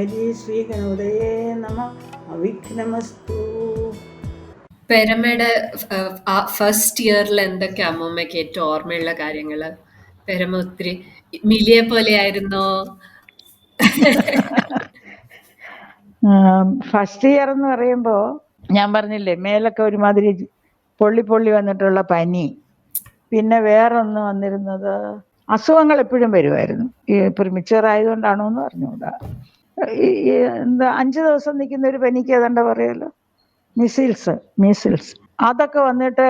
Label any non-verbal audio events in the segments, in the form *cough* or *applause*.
കരുണാമരി ശ്രീകണോദയേ നമ. അവിഘ്നമസ്തു. പെരമയുടെ ഫസ്റ്റ് ഇയറിൽ എന്തൊക്കെ അമ്മൂമ്മയ്ക്ക് ഏറ്റവും ഓർമ്മയുള്ള കാര്യങ്ങൾ? പെരമ ഒത്തിരി മിലിയെ പോലെ ആയിരുന്നോ? ഫസ്റ്റ് ഇയർ എന്ന് പറയുമ്പോ ഞാൻ പറഞ്ഞില്ലേ മേലൊക്കെ ഒരുമാതിരി പൊള്ളി പൊള്ളി വന്നിട്ടുള്ള പനി. പിന്നെ വേറൊന്ന് വന്നിരുന്നത് അസുഖങ്ങൾ എപ്പോഴും വരുമായിരുന്നു ഈ പ്രിമിച്ചർ ആയതുകൊണ്ടാണോ എന്ന് പറഞ്ഞുകൂടാ ഈ എന്താ അഞ്ച് ദിവസം നിൽക്കുന്ന ഒരു പനിക്ക് ഏതാണ്ട് പറയുമല്ലോ മിസിൽസ് മിസിൽസ്. അതൊക്കെ വന്നിട്ട്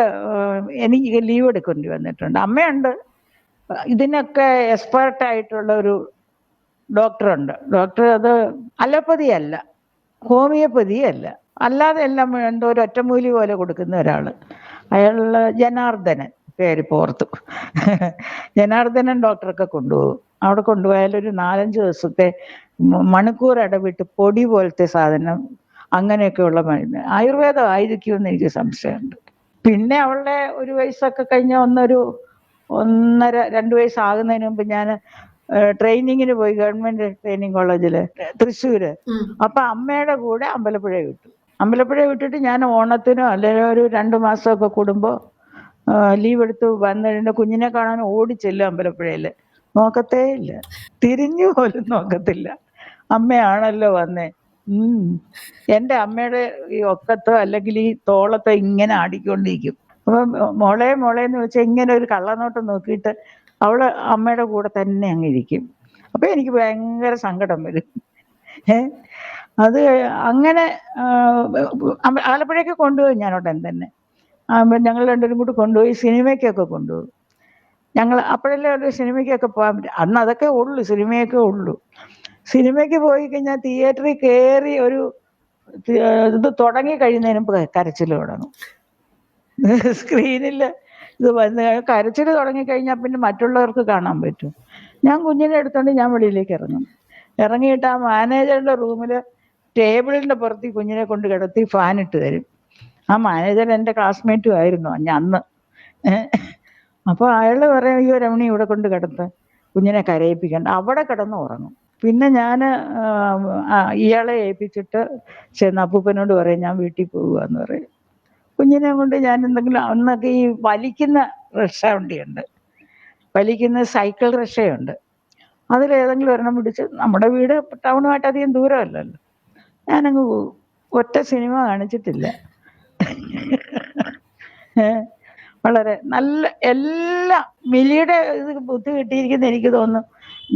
എനിക്ക് ലീവ് എടുക്കേണ്ടി വന്നിട്ടുണ്ട്. അമ്മയുണ്ട്. ഇതിനൊക്കെ എക്സ്പേർട്ട് ആയിട്ടുള്ള ഒരു ഡോക്ടറുണ്ട്. ഡോക്ടർ അത് അലോപ്പതി അല്ല ഹോമിയോപ്പതി അല്ല അല്ലാതെ എല്ലാം എന്തോ ഒരു ഒറ്റമൂലി പോലെ കൊടുക്കുന്ന ഒരാൾ അയാൾ ജനാർദ്ദനൻ പേര് പോർത്തു. ജനാർദ്ദനൻ ഡോക്ടറൊക്കെ കൊണ്ടുപോകും. അവിടെ കൊണ്ടുപോയാൽ ഒരു നാലഞ്ച് ദിവസത്തെ മണിക്കൂർ ഇടവിട്ട് പൊടി പോലത്തെ സാധനം അങ്ങനെയൊക്കെയുള്ള മരുന്ന് ആയുർവേദം ആയിരിക്കുമെന്ന് എനിക്ക് സംശയമുണ്ട്. പിന്നെ അവളുടെ ഒരു വയസ്സൊക്കെ കഴിഞ്ഞ ഒന്നൊരു ഒന്നര രണ്ട് വയസ്സാകുന്നതിന് മുമ്പ് ഞാൻ ട്രെയിനിങ്ങിന് പോയി ഗവൺമെന്റ് ട്രെയിനിങ് കോളേജിൽ തൃശ്ശൂര്. അപ്പൊ അമ്മയുടെ കൂടെ അമ്പലപ്പുഴ വിട്ടു. അമ്പലപ്പുഴ വിട്ടിട്ട് ഞാൻ ഓണത്തിനോ അല്ലെങ്കിൽ ഒരു രണ്ട് മാസമൊക്കെ കൂടുമ്പോൾ ലീവ് എടുത്ത് വന്ന് എന്റെ കുഞ്ഞിനെ കാണാൻ ഓടിച്ചെല്ലും അമ്പലപ്പുഴയിൽ. നോക്കത്തേ ഇല്ല. തിരിഞ്ഞു പോലും നോക്കത്തില്ല. അമ്മയാണല്ലോ വന്നേ. ഉം. എന്റെ അമ്മയുടെ ഈ ഒക്കത്തോ അല്ലെങ്കിൽ ഈ തോളത്തോ ഇങ്ങനെ ആടിക്കൊണ്ടിരിക്കും. അപ്പൊ മോളെ മോളെ എന്ന് വെച്ചാൽ ഇങ്ങനെ ഒരു കള്ളനോട്ടം നോക്കിയിട്ട് അവൾ അമ്മയുടെ കൂടെ തന്നെ അങ്ങ് ഇരിക്കും. അപ്പൊ എനിക്ക് ഭയങ്കര സങ്കടം വരും. അത് അങ്ങനെ ആലപ്പുഴയൊക്കെ കൊണ്ടുപോയി ഞാൻ ഉടൻ തന്നെ ഞങ്ങൾ രണ്ടുപേരും കൂടി കൊണ്ടുപോയി സിനിമയ്ക്കൊക്കെ കൊണ്ടുപോകും ഞങ്ങൾ അപ്പോഴല്ലേ ഒരു സിനിമയ്ക്കൊക്കെ പോകാൻ പറ്റും. അന്ന് അതൊക്കെ ഉള്ളു സിനിമയൊക്കെ ഉള്ളു. സിനിമയ്ക്ക് പോയി കഴിഞ്ഞാൽ തിയേറ്ററിൽ കയറി ഒരു ഇത് തുടങ്ങി കഴിയുന്നതിന് കരച്ചിൽ തുടങ്ങും. സ്ക്രീനിൽ ഇത് വന്ന് കരച്ചിൽ തുടങ്ങി കഴിഞ്ഞാൽ പിന്നെ മറ്റുള്ളവർക്ക് കാണാൻ പറ്റും. ഞാൻ കുഞ്ഞിനെ എടുത്തോണ്ട് ഞാൻ വെളിയിലേക്ക് ഇറങ്ങും. ഇറങ്ങിയിട്ട് ആ മാനേജറുടെ റൂമിൽ ടേബിളിന്റെ പുറത്ത് കുഞ്ഞിനെ കൊണ്ട് കിടത്തി ഫാൻ ഇട്ട് തരും. ആ മാനേജർ എന്റെ ക്ലാസ്മേറ്റും ആയിരുന്നു അന്ന്. അന്ന് അപ്പോൾ അയാൾ പറയും ഈ രമണി ഇവിടെ കൊണ്ട് കിടത്ത് കുഞ്ഞിനെ കരയിപ്പിക്കണ്ട. അവിടെ കിടന്ന് ഉറങ്ങും. പിന്നെ ഞാൻ ഇയാളെ ഏൽപ്പിച്ചിട്ട് ചെന്ന് അപ്പൂപ്പനോട് പറയും ഞാൻ വീട്ടിൽ പോകുക എന്ന് പറയും. കുഞ്ഞിനെ കൊണ്ട് ഞാൻ എന്തെങ്കിലും അന്നൊക്കെ ഈ വലിക്കുന്ന റിക്ഷ വണ്ടിയുണ്ട് വലിക്കുന്ന സൈക്കിൾ റിക്ഷയുണ്ട് അതിലേതെങ്കിലും ഒരെണ്ണം പിടിച്ച് നമ്മുടെ വീട് ടൗണുമായിട്ട് അധികം ദൂരമല്ലല്ലോ. ഞാനങ്ങ് പോകും ഒറ്റ സിനിമ കാണിച്ചിട്ടില്ല. വളരെ നല്ല എല്ലാ മിലിയുടെ ഇത് ബുദ്ധി കിട്ടിയിരിക്കുന്ന എനിക്ക് തോന്നുന്നു.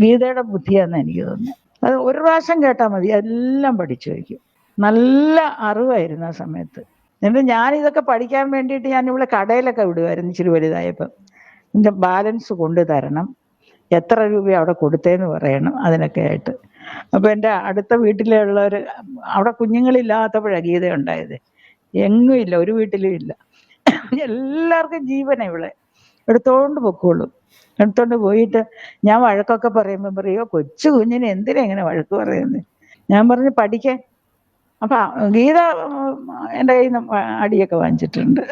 ഗീതയുടെ ബുദ്ധിയാന്ന് എനിക്ക് തോന്നുന്നു. അത് ഒരു പ്രാവശ്യം കേട്ടാൽ മതി എല്ലാം പഠിച്ചു വയ്ക്കും. നല്ല അറിവായിരുന്നു ആ സമയത്ത്. എന്നിട്ട് ഞാൻ ഇതൊക്കെ പഠിക്കാൻ വേണ്ടിയിട്ട് ഞാൻ ഇവിടെ കടയിലൊക്കെ വിടുമായിരുന്നു ഇച്ചിരി വലുതായപ്പം. എന്റെ ബാലൻസ് കൊണ്ടു തരണം. എത്ര രൂപ അവിടെ കൊടുത്തേന്ന് പറയണം അതിനൊക്കെ ആയിട്ട്. അപ്പൊ എന്റെ അടുത്ത വീട്ടിലുള്ളവർ അവിടെ കുഞ്ഞുങ്ങളില്ലാത്തപ്പോഴാണ് ഗീത ഉണ്ടായത്. എങ്ങും ഇല്ല ഒരു വീട്ടിലും ഇല്ല. എല്ലാവർക്കും ജീവനാണ് ഇവിടെ. എടുത്തോണ്ട് പൊക്കോളും. എടുത്തോണ്ട് പോയിട്ട് ഞാൻ വഴക്കൊക്കെ പറയുമ്പോൾ പറയോ കൊച്ചു കുഞ്ഞിന് എന്തിനാ ഇങ്ങനെ വഴക്ക് പറയുന്നത് ഞാൻ പറഞ്ഞു പഠിക്കാൻ അപ്പൊ ഗീത എന്റെ കയ്യിൽ നിന്ന് അടിയൊക്കെ വാങ്ങിച്ചിട്ടുണ്ട്.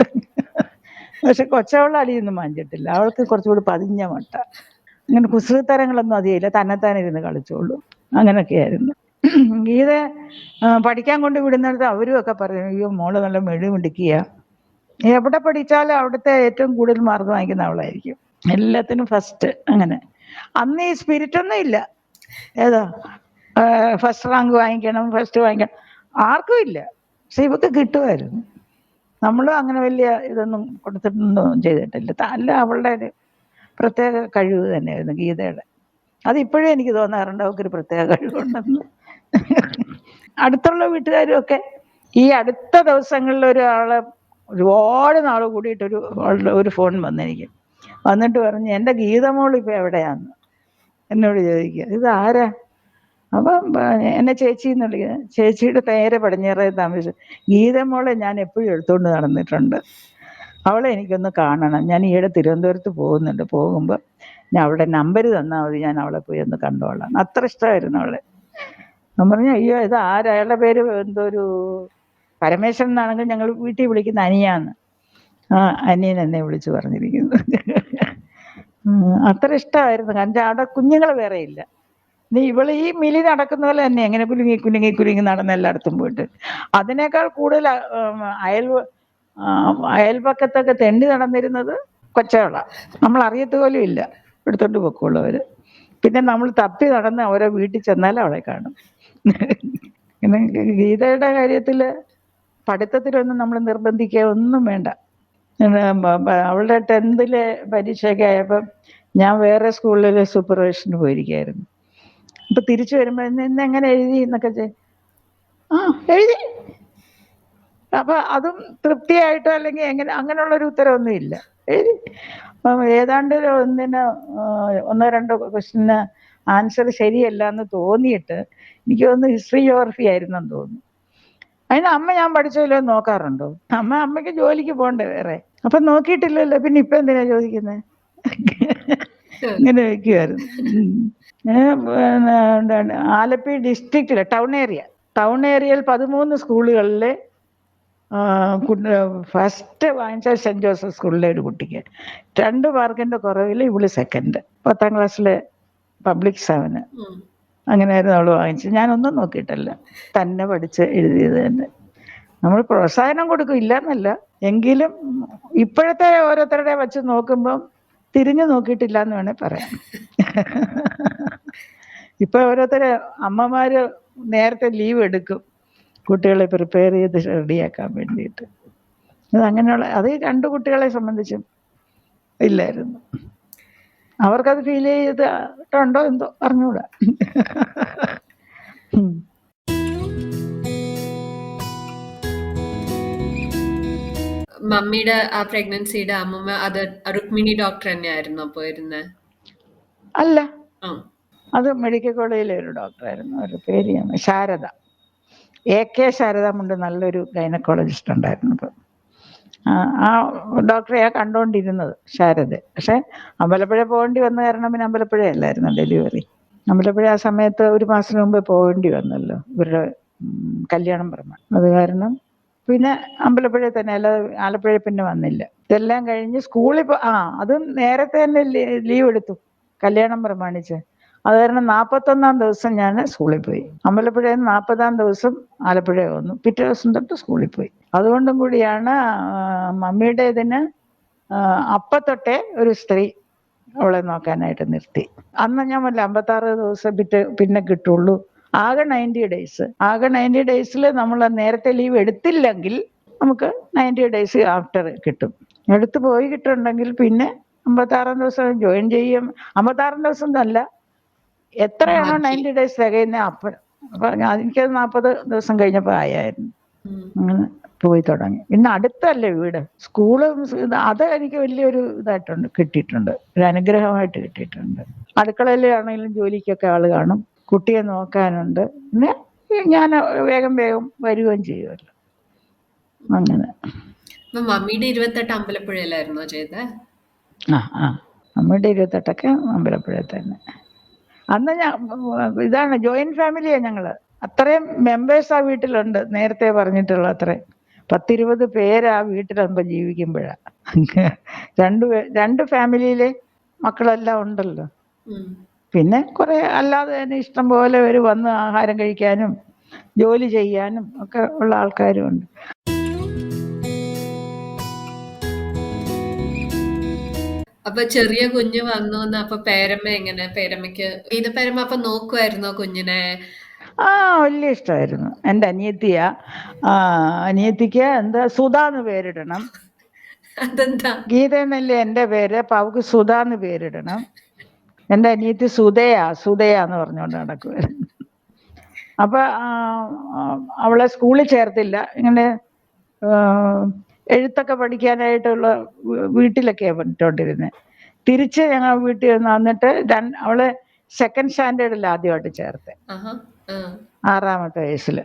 പക്ഷെ കൊച്ചവള അടിയൊന്നും വാങ്ങിച്ചിട്ടില്ല. അവൾക്ക് കുറച്ചുകൂടി പതിഞ്ഞ മട്ട. അങ്ങനെ കുസൃതരങ്ങളൊന്നും അധികമില്ല തന്നെത്താനെ ഇരുന്ന് കളിച്ചോളൂ. അങ്ങനെയൊക്കെയായിരുന്നു ഗീത പഠിക്കാൻ കൊണ്ട് വിടുന്നിടത്ത് അവരും ഒക്കെ പറയും അയ്യോ മോൾ നല്ല മെഴു എവിടെ പഠിച്ചാലും അവിടുത്തെ ഏറ്റവും കൂടുതൽ മാർക്ക് വാങ്ങിക്കുന്ന അവളായിരിക്കും. എല്ലാത്തിനും ഫസ്റ്റ് അങ്ങനെ. അന്ന് ഈ സ്പിരിറ്റ് ഒന്നും ഇല്ല. ഏതാ? ഫസ്റ്റ് റാങ്ക് വാങ്ങിക്കണം ഫസ്റ്റ് വാങ്ങിക്കണം. ആർക്കും ഇല്ല. പക്ഷെ ഇവക്ക് കിട്ടുമായിരുന്നു. നമ്മളും അങ്ങനെ വലിയ ഇതൊന്നും കൊടുത്തിട്ടൊന്നും ചെയ്തിട്ടില്ല. അല്ല അവളുടെ ഒരു പ്രത്യേക കഴിവ് തന്നെയായിരുന്നു ഗീതയുടെ. അതിപ്പോഴും എനിക്ക് തോന്നാറുണ്ട് അവൾക്കൊരു പ്രത്യേക കഴിവുണ്ടെന്ന്. അടുത്തുള്ള വീട്ടുകാരും ഒക്കെ ഈ അടുത്ത ദിവസങ്ങളിൽ ഒരാളെ ഒരുപാട് നാൾ കൂടിയിട്ട് ഒരു ഫോൺ വന്നെനിക്ക്. വന്നിട്ട് പറഞ്ഞ് എന്റെ ഗീതമോൾ ഇപ്പം എവിടെയാന്ന്? എന്നോട് ചോദിക്കുക. ഇത് ആരാ? അപ്പം എന്നെ ചേച്ചി എന്ന് വിളിക്കുന്നത് ചേച്ചിയുടെ നേരെ പടിഞ്ഞേറെ താമസിച്ചു. ഗീതമോളെ ഞാൻ എപ്പോഴും എടുത്തുകൊണ്ട് നടന്നിട്ടുണ്ട്. അവളെ എനിക്കൊന്ന് കാണണം. ഞാൻ ഈയിടെ തിരുവനന്തപുരത്ത് പോകുന്നുണ്ട്. പോകുമ്പോൾ ഞാൻ അവളുടെ നമ്പർ തന്നാൽ മതി. ഞാൻ അവളെ പോയി ഒന്ന് കണ്ടോളാം. അത്ര ഇഷ്ടമായിരുന്നു അവളെ. ഞാൻ പറഞ്ഞു അയ്യോ ഇത് ആരാ? അയാളുടെ പേര് എന്തോ ഒരു പരമേശ്വരൻ എന്നാണെങ്കിൽ ഞങ്ങൾ വീട്ടിൽ വിളിക്കുന്ന അനിയാന്ന് ആ അനിയൻ എന്നെ വിളിച്ചു പറഞ്ഞിരിക്കുന്നു. അത്ര ഇഷ്ടമായിരുന്നു. കാരണം അവിടെ കുഞ്ഞുങ്ങൾ വേറെ ഇല്ല. നീ ഇവൾ ഈ മിലി നടക്കുന്ന പോലെ തന്നെ എങ്ങനെ കുലുങ്ങി കുലുങ്ങി കുലുങ്ങി നടന്ന എല്ലായിടത്തും പോയിട്ട്. അതിനേക്കാൾ കൂടുതൽ അയൽ അയൽപക്കത്തൊക്കെ തെണ്ടി നടന്നിരുന്നത് കൊച്ചവള. നമ്മൾ അറിയത്ത് പോലും ഇല്ല. എടുത്തോണ്ട് പൊക്കോളൂ പിന്നെ നമ്മൾ തപ്പി നടന്ന് അവരെ വീട്ടിൽ ചെന്നാൽ അവളെ കാണും. ഗീതയുടെ കാര്യത്തിൽ പഠിത്തത്തിലൊന്നും നമ്മൾ നിർബന്ധിക്കുക ഒന്നും വേണ്ട. അവളുടെ ടെൻത്തിലെ പരീക്ഷയൊക്കെ ആയപ്പം ഞാൻ വേറെ സ്കൂളിൽ സൂപ്പർവൈസറിന് പോയിരിക്കുകയായിരുന്നു. അപ്പം തിരിച്ചു വരുമ്പോൾ ഇന്ന് എങ്ങനെ എഴുതി എന്നൊക്കെ ചെ ആ എഴുതി. അപ്പം അതും തൃപ്തിയായിട്ടോ അല്ലെങ്കിൽ എങ്ങനെ അങ്ങനെയുള്ള ഒരു ഉത്തരവൊന്നും ഇല്ല. എഴുതി. അപ്പം ഏതാണ്ട് ഒന്നിന് ഒന്നോ രണ്ടോ ക്വസ്റ്റിന് ആൻസർ ശരിയല്ല എന്ന് തോന്നിയിട്ട് എനിക്ക് തോന്നുന്നു ഹിസ്റ്ററി ജോഗ്രഫി ആയിരുന്നെന്ന് തോന്നുന്നു. അതിന് അമ്മ ഞാൻ പഠിച്ചല്ലോ എന്ന് നോക്കാറുണ്ടോ? അമ്മ അമ്മയ്ക്ക് ജോലിക്ക് പോകണ്ടേ വേറെ? അപ്പൊ നോക്കിയിട്ടില്ലല്ലോ പിന്നെ ഇപ്പൊ എന്തിനാ ചോദിക്കുന്നത് ഇങ്ങനെ വെക്കുമായിരുന്നു ആലപ്പി ഡിസ്ട്രിക്റ്റിലെ ടൗൺ ഏരിയ. ടൗൺ ഏരിയയിൽ പതിമൂന്ന് സ്കൂളുകളിലെ ഫസ്റ്റ് വാങ്ങിച്ച സെന്റ് ജോസഫ് സ്കൂളിലെ ഒരു കുട്ടിക്ക്. രണ്ട് മാർക്കിന്റെ കുറവിൽ ഇവൾ സെക്കൻഡ് പത്താം ക്ലാസ്സിലെ പബ്ലിക് സെവന്. അങ്ങനെയായിരുന്നു അവൾ വാങ്ങിച്ചത്. ഞാനൊന്നും നോക്കിയിട്ടല്ല. തന്നെ പഠിച്ച് എഴുതിയത് തന്നെ. നമ്മൾ പ്രോത്സാഹനം കൊടുക്കും. ഇല്ല എന്നല്ല എങ്കിലും ഇപ്പോഴത്തെ ഓരോരുത്തരുടെ വച്ച് നോക്കുമ്പം തിരിഞ്ഞു നോക്കിയിട്ടില്ല എന്ന് വേണേൽ പറയാം. ഇപ്പൊ ഓരോരുത്തരെ അമ്മമാര് നേരത്തെ ലീവ് എടുക്കും. കുട്ടികളെ പ്രിപ്പയർ ചെയ്ത് റെഡിയാക്കാൻ വേണ്ടിയിട്ട്. അത് അങ്ങനെയുള്ള അത് രണ്ട് കുട്ടികളെ സംബന്ധിച്ചും ഇല്ലായിരുന്നു. അവർക്കത് ഫീൽ ചെയ്തിട്ടുണ്ടോ എന്തോ അറിഞ്ഞൂടാ. *laughs* ഉം. മമ്മിയുടെ ആ പ്രഗ്നൻസിയുടെ അമ്മമ്മ അത് രുക്മിണി ഡോക്ടർ തന്നെയായിരുന്നു പോയിരുന്നത് അല്ല. ആ. അത് മെഡിക്കൽ കോളേജിലെ ഒരു ഡോക്ടറായിരുന്നു ഒരു പേര് ശാരദ. എ കെ ശാരദ മുണ്ട് നല്ലൊരു ഗൈനക്കോളജിസ്റ്റ് ഉണ്ടായിരുന്നു. അപ്പം ആ ഡോക്ടറെയാ കണ്ടുകൊണ്ടിരുന്നത് ശാരദ. പക്ഷെ അമ്പലപ്പുഴ പോകേണ്ടി വന്ന കാരണം പിന്നെ അമ്പലപ്പുഴ അല്ലായിരുന്നു ഡെലിവറി? അമ്പലപ്പുഴ ആ സമയത്ത് ഒരു മാസത്തിന് മുമ്പ് പോകേണ്ടി വന്നല്ലോ ഇവരുടെ കല്യാണം പറഞ്ഞ അത് കാരണം പിന്നെ അമ്പലപ്പുഴ തന്നെ അല്ലാതെ ആലപ്പുഴ പിന്നെ വന്നില്ല. ഇതെല്ലാം കഴിഞ്ഞ് സ്കൂളിൽ പോ ആ അതും നേരത്തെ തന്നെ ലീവ് എടുത്തു. കല്യാണം പ്രമാണിച്ച്. അത് കാരണം നാൽപ്പത്തൊന്നാം ദിവസം ഞാൻ സ്കൂളിൽ പോയി. അമ്പലപ്പുഴയിൽ നിന്ന് നാൽപ്പതാം ദിവസം ആലപ്പുഴ വന്നു. പിറ്റേ ദിവസം തൊട്ട് സ്കൂളിൽ പോയി. അതുകൊണ്ടും കൂടിയാണ് മമ്മിയുടെ ഇതിന് അപ്പത്തൊട്ടേ ഒരു സ്ത്രീ അവളെ നോക്കാനായിട്ട് നിർത്തി. അന്ന് ഞാൻ വല്ല അമ്പത്താറ് ദിവസം പിറ്റേ പിന്നെ കിട്ടുള്ളൂ. ആകെ നയന്റി ഡേയ്സ് ആകെ നയന്റി ഡേയ്സിൽ നമ്മൾ നേരത്തെ ലീവ് എടുത്തില്ലെങ്കിൽ നമുക്ക് നയന്റി ഡേയ്സ് ആഫ്റ്റർ കിട്ടും. എടുത്തു പോയി കിട്ടുന്നുണ്ടെങ്കിൽ പിന്നെ അമ്പത്താറാം ദിവസം ജോയിൻ ചെയ്യും. അമ്പത്താറാം ദിവസം എന്നല്ല എത്രയാണോ. നയന്റി ഡേയ്സ് തികയുന്ന അപ്പോൾ പറഞ്ഞു എനിക്കത് നാൽപ്പത് ദിവസം കഴിഞ്ഞപ്പോൾ ആയായിരുന്നു. അങ്ങനെ പോയി തുടങ്ങി. പിന്നെ അടുത്തല്ലേ വീട്? സ്കൂൾ അത് എനിക്ക് വലിയൊരു ഇതായിട്ടുണ്ട് കിട്ടിയിട്ടുണ്ട്. ഒരു അനുഗ്രഹമായിട്ട് കിട്ടിയിട്ടുണ്ട്. അടുക്കളയിലാണെങ്കിലും ജോലിക്കൊക്കെ ആൾ കാണും. കുട്ടിയെ നോക്കാനുണ്ട്. പിന്നെ ഞാൻ വേഗം വേഗം വരികയും ചെയ്യുമല്ലോ അങ്ങനെ. മമ്മിയുടെ ഇരുപത്തെട്ട് അമ്പലപ്പുഴയിലായിരുന്നോ ചെയ്തത് ആ ആ. അമ്മയുടെ ഇരുപത്തെട്ടൊക്കെ അമ്പലപ്പുഴ തന്നെ. അന്ന് ഞാൻ ഇതാണ് ജോയിന്റ് ഫാമിലിയാ ഞങ്ങൾ. അത്രയും മെമ്പേഴ്സ് ആ വീട്ടിലുണ്ട് നേരത്തെ പറഞ്ഞിട്ടുള്ള അത്രയും. പത്തിരുപത് പേര് ആ വീട്ടിലാകുമ്പോൾ ജീവിക്കുമ്പോഴാണ് *laughs* രണ്ട് രണ്ട് ഫാമിലിയിലെ മക്കളെല്ലാം ഉണ്ടല്ലോ. പിന്നെ കുറെ അല്ലാതെ തന്നെ ഇഷ്ടം പോലെ പേര് വന്ന് ആഹാരം കഴിക്കാനും ജോലി ചെയ്യാനും ഒക്കെ ഉള്ള ആൾക്കാരും ഉണ്ട്. അപ്പൊ ചെറിയ കുഞ്ഞ് വന്നു അപ്പൊ പേരമ്മ എങ്ങനെ? പേരമ്മയ്ക്ക് ഇത് പേരമ്മ അപ്പൊ നോക്കുമായിരുന്നോ കുഞ്ഞിനെ? ആ വലിയ ഇഷ്ടമായിരുന്നു. എന്റെ അനിയത്തിയാ ആ അനിയത്തിക്ക് എന്താ സുധ എന്ന് പേരിടണം. അതെന്താ? ഗീത എന്നല്ലേ എന്റെ പേര് അപ്പൊ അവക്ക് സുധ എന്ന് പേരിടണം. എന്റെ അനിയത്തി സുധയാ സുധയാ എന്ന് പറഞ്ഞുകൊണ്ട് നടക്കുമായിരുന്നു അപ്പൊ അവളെ സ്കൂളിൽ ചേർത്തില്ല. ഇങ്ങനെ എഴുത്തൊക്കെ പഠിക്കാനായിട്ടുള്ള വീട്ടിലൊക്കെയാണ് വീട്ടിലൊക്കെയാ പഠിച്ചോണ്ടിരുന്നത് തിരിച്ച് ഞങ്ങൾ വീട്ടിൽ നിന്ന് വന്നിട്ട് അവൾ സെക്കൻഡ് സ്റ്റാൻഡേർഡിൽ ആദ്യമായിട്ട് ചേർത്ത്. ആറാമത്തെ വയസ്സിൽ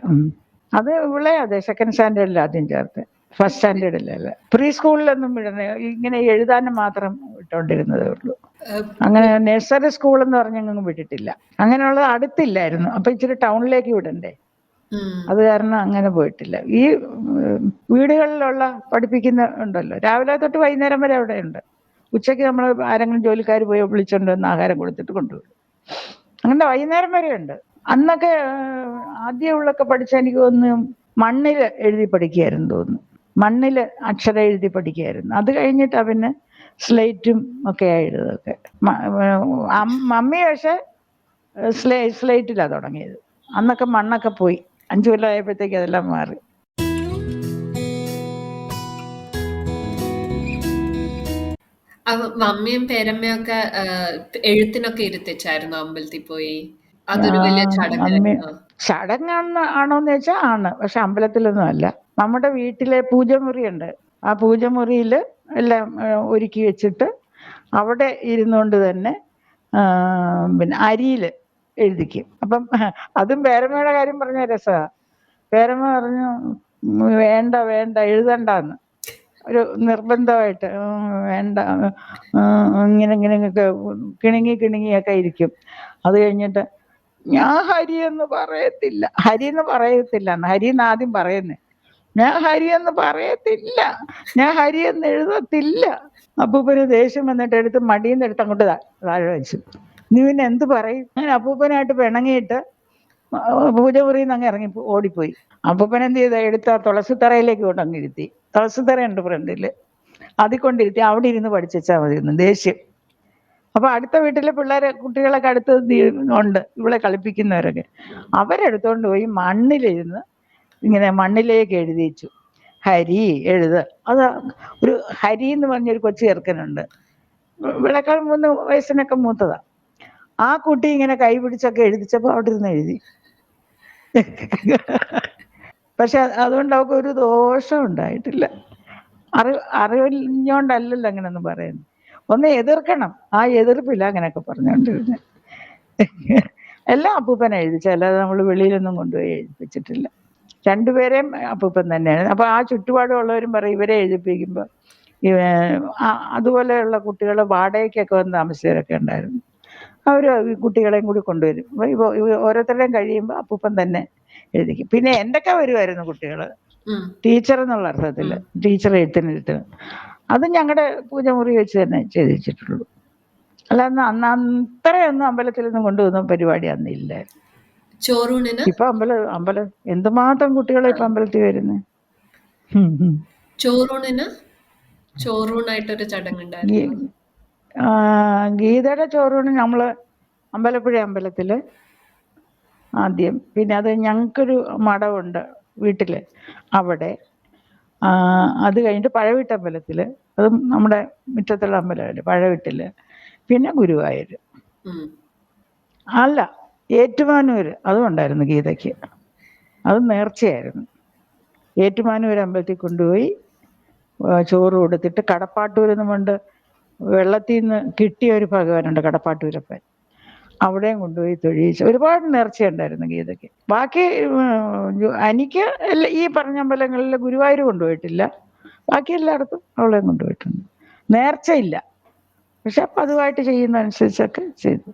അത് ഇവളെ അതെ സെക്കൻഡ് സ്റ്റാൻഡേർഡിൽ ആദ്യം ചേർത്ത്. ഫസ്റ്റ് സ്റ്റാൻഡേർഡിലല്ല പ്രീ സ്കൂളിലൊന്നും വിടുന്ന ഇങ്ങനെ എഴുതാനും മാത്രം വിട്ടോണ്ടിരുന്നതേ ഉള്ളൂ. അങ്ങനെ നഴ്സറി സ്കൂൾ എന്ന് പറഞ്ഞങ്ങ് വിട്ടിട്ടില്ല. അങ്ങനെയുള്ളത് അടുത്തില്ലായിരുന്നു. അപ്പൊ ഇച്ചിരി ടൗണിലേക്ക് വിടണ്ടേ. അത് കാരണം അങ്ങനെ പോയിട്ടില്ല. ഈ വീടുകളിലുള്ള പഠിപ്പിക്കുന്ന ഉണ്ടല്ലോ. രാവിലെ തൊട്ട് വൈകുന്നേരം വരെ അവിടെ ഉണ്ട് ഉച്ചയ്ക്ക് നമ്മൾ ആരെങ്കിലും ജോലിക്കാർ പോയി വിളിച്ചോണ്ട് വന്ന് ആഹാരം കൊടുത്തിട്ട് കൊണ്ടുപോകും. അങ്ങനെ വൈകുന്നേരം വരെ ഉണ്ട്. അന്നൊക്കെ ആദ്യമുള്ളൊക്കെ പഠിച്ച എനിക്ക് തോന്നുന്നു മണ്ണിൽ എഴുതി പഠിക്കുകയായിരുന്നു തോന്നുന്നു. മണ്ണിൽ അക്ഷരം എഴുതി പഠിക്കുകയായിരുന്നു അത് കഴിഞ്ഞിട്ടാ പിന്നെ സ്ലേറ്റും ഒക്കെ എഴുതൊക്കെ മമ്മി പക്ഷെ സ്ലേ സ്ലേറ്റിലാണ് തുടങ്ങിയത്. അന്നൊക്കെ മണ്ണൊക്കെ പോയി. അഞ്ചു കൊല്ലം ആയപ്പോഴത്തേക്ക് അതെല്ലാം മാറി. മമ്മിയും പേരമ്മയും ഒക്കെ എഴുത്തിനൊക്കെ ഇരുത്തിച്ചായിരുന്നു അമ്പലത്തിൽ പോയി? അതൊരു വലിയ ചടങ്ങ് ചടങ്ങാണ് ആണോന്ന് വെച്ചാൽ ആണ് പക്ഷെ അമ്പലത്തിലൊന്നും അല്ല. നമ്മുടെ വീട്ടിലെ പൂജമുറി ഉണ്ട് ആ പൂജമുറിയിൽ എല്ലാം ഒരുക്കി വെച്ചിട്ട് അവിടെ ഇരുന്നുകൊണ്ട് തന്നെ പിന്നെ അരിയിൽ എഴുതിക്കും. അപ്പം അതും പേരമ്മയുടെ കാര്യം പറഞ്ഞ രസമാണ് പേരമ്മ പറഞ്ഞു വേണ്ട വേണ്ട എഴുതണ്ടെന്ന്. ഒരു നിർബന്ധമായിട്ട് വേണ്ട ഇങ്ങനെ ഇങ്ങനെ കിണുങ്ങി കിണുങ്ങിയൊക്കെ ഇരിക്കും. അത് കഴിഞ്ഞിട്ട് ഞാൻ ഹരി എന്ന് പറയത്തില്ല. ഹരി എന്ന് പറയത്തില്ല ഹരി എന്ന് ആദ്യം പറയുന്നേ. ഞാൻ ഹരി എന്ന് പറയത്തില്ല. ഞാൻ ഹരി എന്ന് എഴുതത്തില്ല. അപ്പൂപ്പന് ദേഷ്യം വന്നിട്ട് എടുത്ത് മടിയിൽ നിന്ന് എടുത്ത് അങ്ങോട്ട് താഴെ വെച്ചു. നീ പിന്നെ എന്ത് പറയും? ഞാൻ അപ്പൂപ്പനായിട്ട് പിണങ്ങിയിട്ട് പൂജമുറിയിൽ നിന്ന് അങ്ങ് ഇറങ്ങി ഓടിപ്പോയി. അപ്പൂപ്പൻ എന്ത് ചെയ്ത? എടുത്ത തുളസിത്തറയിലേക്ക് കൊണ്ട് അങ്ങ് ഇരുത്തി. തുളസിത്തറ ഉണ്ട് ഫ്രണ്ടിൽ അതിൽ കൊണ്ടിരുത്തി അവിടെ ഇരുന്ന് പഠിച്ചാൽ മതി എന്ന് ദേഷ്യം. അപ്പൊ അടുത്ത വീട്ടിലെ പിള്ളേരെ കുട്ടികളൊക്കെ അടുത്ത് ഉണ്ട്. ഇവളെ കളിപ്പിക്കുന്നവരൊക്കെ. അവരെടുത്തോണ്ട് പോയി മണ്ണിലിരുന്ന് ഇങ്ങനെ മണ്ണിലേക്ക് എഴുതിച്ചു. ഹരി എഴുത്. അത് ഒരു ഹരി എന്ന് പറഞ്ഞൊരു കൊച്ചു ചെറുക്കനുണ്ട്. വിളക്കാൾ മൂന്ന് വയസ്സിനൊക്കെ മൂത്തതാ. ആ കുട്ടി ഇങ്ങനെ കൈ പിടിച്ചൊക്കെ എഴുതിച്ചപ്പോ അവിടെ ഇരുന്ന് എഴുതി. പക്ഷെ അതുകൊണ്ട് അവൾക്ക് ഒരു ദോഷം ഉണ്ടായിട്ടില്ല. അറി അറിഞ്ഞോണ്ടല്ലല്ലോ അങ്ങനെയൊന്നും പറയുന്നത് ഒന്ന് എതിർക്കണം. ആ എതിർപ്പില്ല അങ്ങനെയൊക്കെ പറഞ്ഞുകൊണ്ടിരുന്നത് എല്ലാം അപ്പൂപ്പൻ എഴുതിച്ച. അല്ലാതെ നമ്മൾ വെളിയിലൊന്നും കൊണ്ടുപോയി എഴുതിപ്പിച്ചിട്ടില്ല. രണ്ടുപേരെയും അപ്പൂപ്പൻ തന്നെയാണ്. അപ്പൊ ആ ചുറ്റുപാടുള്ളവരും പറയും ഇവരെ എഴുതിപ്പിക്കുമ്പോൾ അതുപോലെയുള്ള കുട്ടികളെ വാടകയ്ക്കൊക്കെ വന്ന് താമസിച്ചവരൊക്കെ ഉണ്ടായിരുന്നു. അവർ കുട്ടികളെയും കൂടി കൊണ്ടുവരും. ഇവ- ഓരോരുത്തരുടെയും കഴിയുമ്പോൾ അപ്പൂപ്പൻ തന്നെ എഴുതിക്കും. പിന്നെ എന്തൊക്കെ വരുമായിരുന്നു കുട്ടികൾ ടീച്ചർ എന്നുള്ള അർത്ഥത്തിൽ ടീച്ചർ എഴുത്തിനിരുത്ത് അത് ഞങ്ങളുടെ പൂജമുറി വെച്ച് തന്നെ ചെയ്തിട്ടുള്ളൂ. അല്ലാതെ അന്ന് അത്രയൊന്നും അമ്പലത്തിൽ നിന്നും കൊണ്ടുവന്ന പരിപാടി അന്ന് ഇല്ലായിരുന്നു. ചോറൂണിന്? ഇപ്പൊ അമ്പല അമ്പലം എന്തുമാത്രം കുട്ടികളെ ഇപ്പൊ അമ്പലത്തിൽ വരുന്നത് ചോറൂണിന്? ചോറൂണായിട്ടൊരു ചടങ്ങുണ്ടായിരുന്നു ഗീതയുടെ ചോറൂണ് നമ്മൾ അമ്പലപ്പുഴ അമ്പലത്തിൽ ആദ്യം. പിന്നെ അത് ഞങ്ങൾക്കൊരു മഠമുണ്ട് വീട്ടിൽ അവിടെ. അത് കഴിഞ്ഞിട്ട് പഴവീട്ടമ്പലത്തിൽ അതും നമ്മുടെ മുറ്റത്തുള്ള അമ്പലമല്ലേ പഴവീട്ടിൽ. പിന്നെ ഗുരുവായൂർ അല്ല ഏറ്റുമാനൂര് അതും ഉണ്ടായിരുന്നു ഗീതയ്ക്ക്. അത് നേർച്ചയായിരുന്നു. ഏറ്റുമാനൂർ അമ്പലത്തിൽ കൊണ്ടുപോയി ചോറ് കൊടുത്തിട്ട് കടപ്പാട്ടൂരെന്നും കൊണ്ട് വെള്ളത്തിൽ നിന്ന് കിട്ടിയ ഒരു ഭഗവാനുണ്ട് കടപ്പാട്ടൂരപ്പൻ. അവിടെയും കൊണ്ടുപോയി തൊഴിയിച്ചു ഒരുപാട് നേർച്ചയുണ്ടായിരുന്നു ഗീതയ്ക്ക്. ബാക്കി എനിക്ക് ഈ പറഞ്ഞ അമ്പലങ്ങളിൽ ഗുരുവായൂർ കൊണ്ടുപോയിട്ടില്ല. ബാക്കി എല്ലായിടത്തും അവളെയും കൊണ്ടുപോയിട്ടുണ്ട്. നേർച്ചയില്ല. പക്ഷെ പതിവായിട്ട് ചെയ്യുന്ന അനുസരിച്ചൊക്കെ ചെയ്തു.